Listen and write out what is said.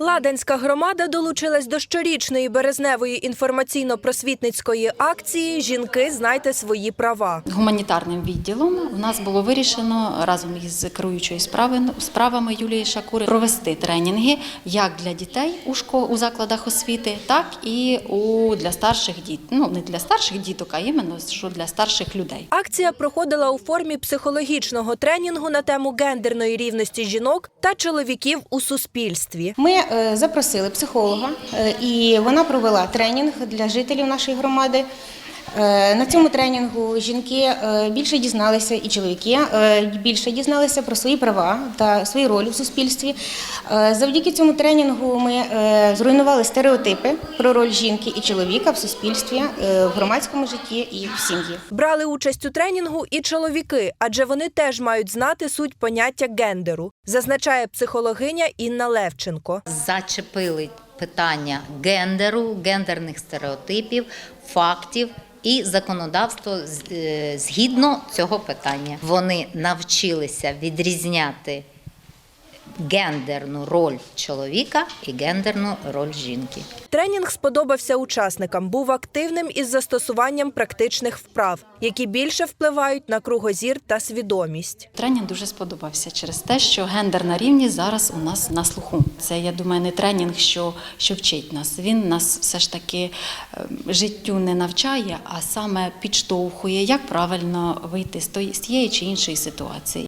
Ладанська громада долучилась до щорічної березневої інформаційно-просвітницької акції Жінки знайте свої права. Гуманітарним відділом у нас було вирішено разом із керуючою справи, справами Юлії Шакури провести тренінги як для дітей у школ, у закладах освіти, так і у для старших діт. Ну не для старших діток, а іменно що для старших людей. Акція проходила у формі психологічного тренінгу на тему гендерної рівності жінок та чоловіків у суспільстві. Ми запросили психолога, е, і вона провела тренінг для жителів нашої громади. Е, На цьому тренінгу жінки е, більше дізналися, і чоловіки е, більше дізналися про свої права та свою роль у суспільстві. Завдяки цьому тренінгу ми зруйнували стереотипи про роль жінки і чоловіка в суспільстві, в громадському житті і в сім'ї. Брали участь у тренінгу і чоловіки, адже вони теж мають знати суть поняття гендеру, зазначає психологиня Інна Левченко. зачепили питання гендеру, гендерних стереотипів, фактів. І законодавство е, згідно цього питання. Вони навчилися відрізняти гендерну роль чоловіка і гендерну роль жінки. Тренінг сподобався учасникам, був активним із застосуванням практичних вправ, які більше впливають на кругозір та свідомість. Тренінг дуже сподобався через те, що гендерна рівність зараз у нас на слуху. Це, я думаю, не тренінг, що, що вчить нас. Він нас все ж таки ем, життю не навчає, а саме підштовхує, як правильно вийти з тої- з тієї чи іншої ситуації.